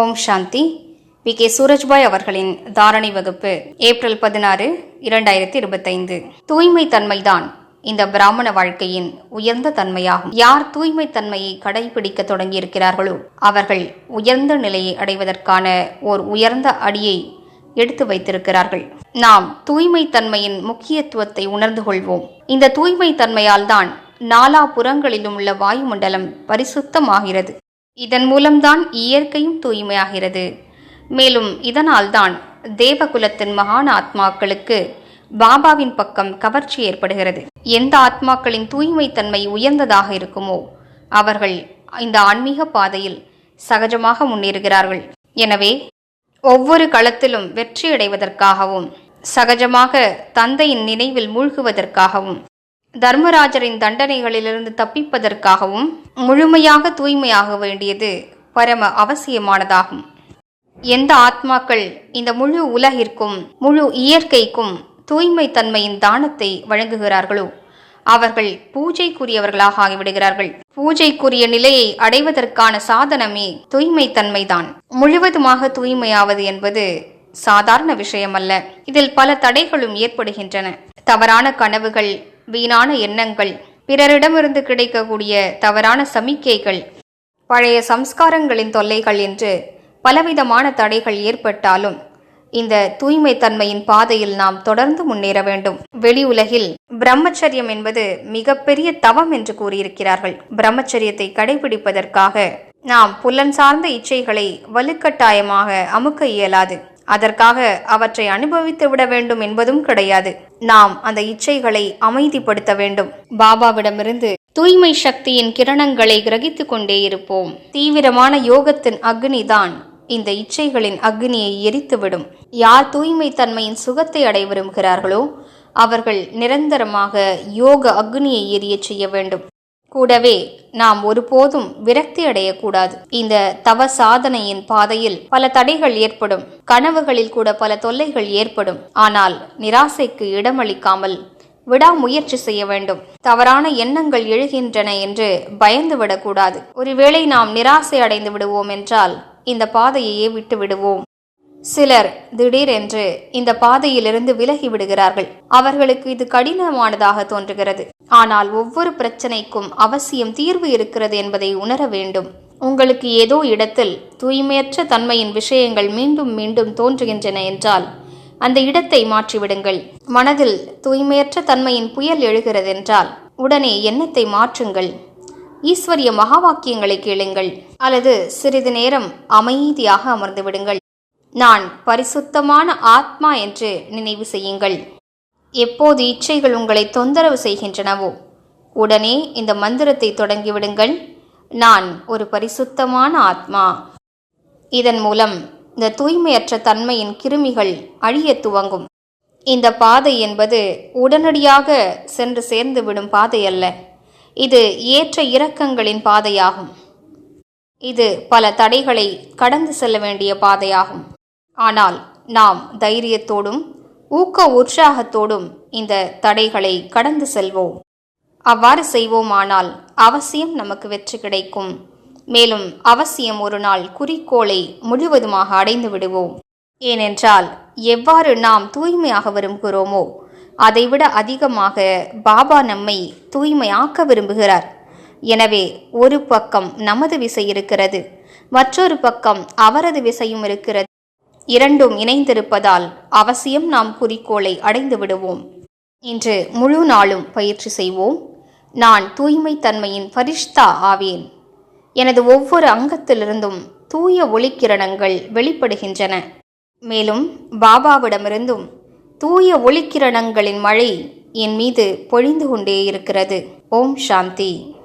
ஓம் சாந்தி. V K. Surajbhai அவர்களின் தாரணை வகுப்பு ஏப்ரல் பதினாறு இரண்டாயிரத்தி இருபத்தைந்து. தூய்மை தன்மைதான் இந்த பிராமண வாழ்க்கையின் உயர்ந்த தன்மையாகும். யார் தூய்மை தன்மையை கடைபிடிக்க தொடங்கியிருக்கிறார்களோ அவர்கள் உயர்ந்த நிலையை அடைவதற்கான ஓர் உயர்ந்த அடியை எடுத்து வைத்திருக்கிறார்கள். நாம் தூய்மை தன்மையின் முக்கியத்துவத்தை உணர்ந்து கொள்வோம். இந்த தூய்மை தன்மையால் தான் நாலா புறங்களிலும் உள்ள வாயுமண்டலம் பரிசுத்தமாகிறது. இதன் மூலம்தான் இயற்கையும் தூய்மையாகிறது. மேலும் இதனால்தான் தேவகுலத்தின் மகான் ஆத்மாக்களுக்கு பாபாவின் பக்கம் கவர்ச்சி ஏற்படுகிறது. எந்த ஆத்மாக்களின் தூய்மை தன்மை உயர்ந்ததாக இருக்குமோ அவர்கள் இந்த ஆன்மீக பாதையில் சகஜமாக முன்னேறுகிறார்கள். எனவே ஒவ்வொரு களத்திலும் வெற்றியடைவதற்காகவும் சகஜமாக தந்தையின் நினைவில் மூழ்குவதற்காகவும் தர்மராஜரின் தண்டனைகளிலிருந்து தப்பிப்பதற்காகவும் முழுமையாக தூய்மையாக வேண்டியது பரம அவசியமானதாகும். எந்த ஆத்மாக்கள் இந்த முழு உலகிற்கும் முழு இயற்கைக்கும் தூய்மை தன்மையின் தானத்தை வழங்குகிறார்களோ அவர்கள் பூஜைக்குரியவர்களாக ஆகிவிடுகிறார்கள். பூஜைக்குரிய நிலையை அடைவதற்கான சாதனமே தூய்மை தன்மைதான் முழுவதுமாக தூய்மையாவது என்பது சாதாரண விஷயமல்ல. இதில் பல தடைகளும் ஏற்படுகின்றன. தவறான கனவுகள் வீணான எண்ணங்கள். பிறரிடமிருந்து கிடைக்கக்கூடிய தவறான சமிக்கைகள். பழைய சம்ஸ்காரங்களின் தொல்லைகள் என்று பலவிதமான தடைகள் ஏற்பட்டாலும் இந்த தூய்மை தன்மையின் பாதையில் நாம் தொடர்ந்து முன்னேற வேண்டும். வெளி உலகில் பிரம்மச்சரியம் என்பது மிகப்பெரிய தவம் என்று கூறியிருக்கிறார்கள். பிரம்மச்சரியத்தை கடைபிடிப்பதற்காக நாம் புலன் சார்ந்த இச்சைகளை வலுக்கட்டாயமாக அமுக்க இயலாது. அதற்காக அவற்றை அனுபவித்து விட வேண்டும் என்பதும் கிடையாது. நாம் அந்த இச்சைகளை அமைதிப்படுத்த வேண்டும். பாபாவிடமிருந்து தூய்மை சக்தியின் கிரணங்களை கிரகித்துக் கொண்டே இருப்போம். தீவிரமான யோகத்தின் அக்னிதான் இந்த இச்சைகளின் அக்னியை எரித்துவிடும். யார் தூய்மை தன்மையின் சுகத்தை அடைய விரும்புகிறார்களோ அவர்கள் நிரந்தரமாக யோக அக்னியை எரியச் செய்ய வேண்டும். கூடவே நாம் ஒருபோதும் விரக்தி அடையக்கூடாது. இந்த தவ சாதனையின் பாதையில் பல தடைகள் ஏற்படும். கனவுகளில் கூட பல தொல்லைகள் ஏற்படும். ஆனால் நிராசைக்கு இடமளிக்காமல் விடாமுயற்சி செய்ய வேண்டும். தவறான எண்ணங்கள் எழுகின்றன என்று பயந்து விடக்கூடாது. ஒருவேளை நாம் நிராசை அடைந்து விடுவோம் என்றால் இந்த பாதையையே விட்டு விடுவோம். சிலர் திடீரென்று இந்த பாதையிலிருந்து விலகி விடுகிறார்கள். அவர்களுக்கு இது கடினமானதாக தோன்றுகிறது. ஆனால் ஒவ்வொரு பிரச்சனைக்கும் அவசியம் தீர்வு இருக்கிறது என்பதை உணர வேண்டும். உங்களுக்கு ஏதோ இடத்தில் தூய்மையற்ற தன்மையின் விஷயங்கள் மீண்டும் மீண்டும் தோன்றுகின்றன என்றால் அந்த இடத்தை மாற்றிவிடுங்கள். மனதில் தூய்மையற்ற தன்மையின் புயல் எழுகிறது என்றால் உடனே எண்ணத்தை மாற்றுங்கள். ஈஸ்வரிய மகாவாக்கியங்களை கேளுங்கள். அல்லது சிறிது நேரம் அமைதியாக அமர்ந்து விடுங்கள். நான் பரிசுத்தமான ஆத்மா என்று நினைவு செய்யுங்கள். எப்போது இச்சைகள் உங்களை தொந்தரவு செய்கின்றனவோ உடனே இந்த மந்திரத்தை தொடங்கிவிடுங்கள். நான் ஒரு பரிசுத்தமான ஆத்மா. இதன் மூலம் இந்த தூய்மையற்ற தன்மையின் கிருமிகள் அழிய துவங்கும். இந்த பாதை என்பது உடனடியாக சென்று சேர்ந்து விடும் பாதை அல்ல. இது ஏற்ற இறக்கங்களின் பாதையாகும். இது பல தடைகளை கடந்து செல்ல வேண்டிய பாதையாகும். ஆனால் நாம் தைரியத்தோடும் ஊக்க உற்சாகத்தோடும் இந்த தடைகளை கடந்து செல்வோம். அவ்வாறு செய்வோமானால் அவசியம் நமக்கு வெற்றி கிடைக்கும். மேலும் அவசியம் ஒரு நாள் குறிக்கோளை முழுவதுமாக அடைந்து விடுவோம். ஏனென்றால் எவ்வாறு நாம் தூய்மையாக விரும்புகிறோமோ அதைவிட அதிகமாக பாபா நம்மை தூய்மையாக்க விரும்புகிறார். எனவே ஒரு பக்கம் நமது விசை இருக்கிறது மற்றொரு பக்கம் அவரது விசையும் இருக்கிறது. இரண்டும் இணைந்திருப்பதால் அவசியம் நாம் குறிக்கோளை அடைந்து விடுவோம். இன்று முழு நாளும் பயிற்சி செய்வோம். நான் தூய்மை தன்மையின் பரிஷ்தா ஆவேன். எனது ஒவ்வொரு அங்கத்திலிருந்தும் தூய ஒளிக்கிரணங்கள் வெளிப்படுகின்றன. மேலும் பாபாவிடமிருந்தும் தூய ஒளிக்கிரணங்களின் மழை என் மீது பொழிந்து கொண்டே இருக்கிறது. ஓம் சாந்தி.